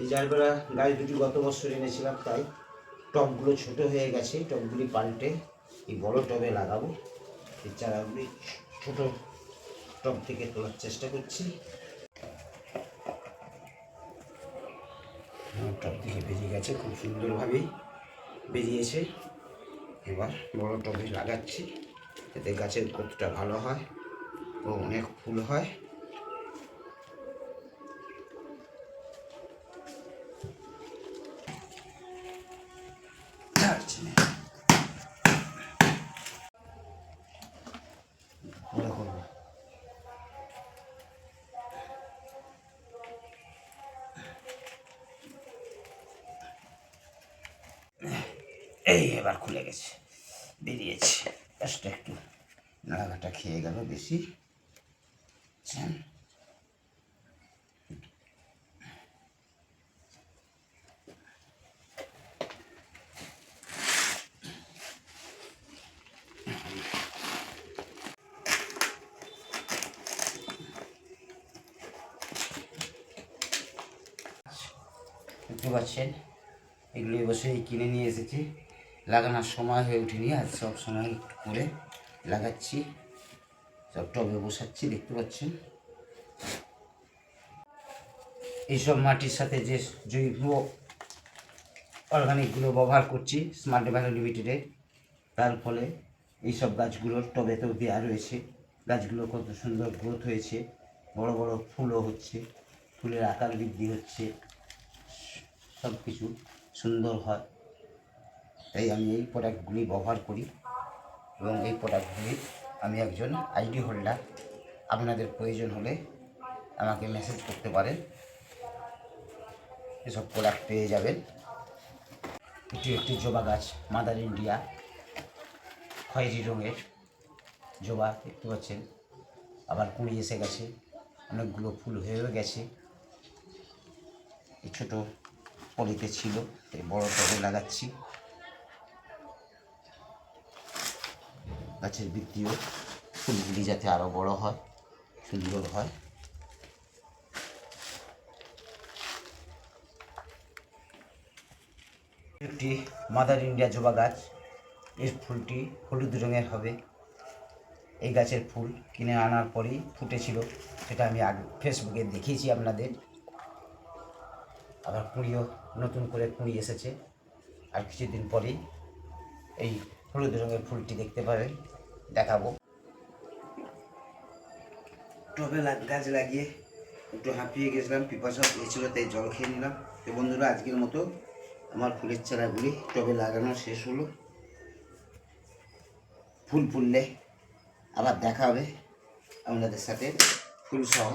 এই জারবেরা গাছ দুটি গত বছর এনেছিলাম, তাই টবগুলো ছোট হয়ে গেছে টবগুলি পাল্টে এই বড় টবে লাগাবো। এই চারাগুলি ছোট টব থেকে তোলার চেষ্টা করছি। টব থেকে বেরিয়ে গেছে, খুব সুন্দরভাবেই বেরিয়েছে। এবার বড় টবে লাগাচ্ছি এতে গাছের গ্রোথটা ভালো হয় ও অনেক ফুল হয়। দারচিনি এই এবার খুলে গেছে। বেরিয়েছে। একটু নাড়াঘাটা খেয়ে গেল বেশি। দেখতে পাচ্ছেন। এগুলো এবছরই কিনে নিয়ে এসেছি। লাগানোর সময় হয়ে ওঠেনি আর সব সময় একটু করে লাগাচ্ছি। সব টবে বসাচ্ছি, দেখতে পাচ্ছেন। এইসব মাটির সাথে যে জৈব অর্গানিকগুলো ব্যবহার করছি স্মার্ট ভ্যালু লিমিটেডের তার ফলে এইসব গাছগুলোর টবেতেও দেওয়া রয়েছে। গাছগুলো কত সুন্দর গ্রোথ হয়েছে, বড় বড় ফুলও হচ্ছে, ফুলের আকার বৃদ্ধি হচ্ছে। সব কিছু সুন্দর হয়। তাই আমি এই প্রোডাক্টগুলি ব্যবহার করি এবং এই প্রোডাক্টগুলি আমি একজন আইডি হোল্ডার আপনাদের প্রয়োজন হলে আমাকে মেসেজ করতে পারেন। এসব প্রোডাক্ট পেয়ে যাবেন। এটি একটি জবা গাছ, মাদার ইন্ডিয়া, খয়েরি রঙের জবা, দেখতে পাচ্ছেন। আবার কুড়ি এসে গেছে, অনেকগুলো ফুল হয়েও গেছে। ছোটো পলিতে ছিল এই বড় টবে লাগাচ্ছি। গাছের বৃদ্ধিও ফুলগুলি যাতে আরও বড় হয়, সুন্দর হয়। একটি মাদার ইন্ডিয়া জবা গাছ, এর ফুলটি হলুদ রঙের হবে। এই গাছের ফুল কিনে আনার পরেই ফুটেছিল, সেটা আমি আগে ফেসবুকে দেখিয়েছি আপনাদের। আবার কুঁড়িও নতুন করে কুঁড়ি এসেছে। আর কিছুদিন পরেই এই হলুদ রঙের ফুলটি দেখতে পাবেন, দেখাবো। টবে গাছ লাগিয়ে একটু হাঁপিয়ে গেছিলাম, পিপাসা পেয়েছিল তাই জল খেয়ে নিলাম। তো বন্ধুরা, আজকের মতো আমার ফুলের চারাগুলি টবে লাগানো শেষ হলো। ফুল ফুললে আবার দেখা হবে আপনাদের সাথে। ফুল সহ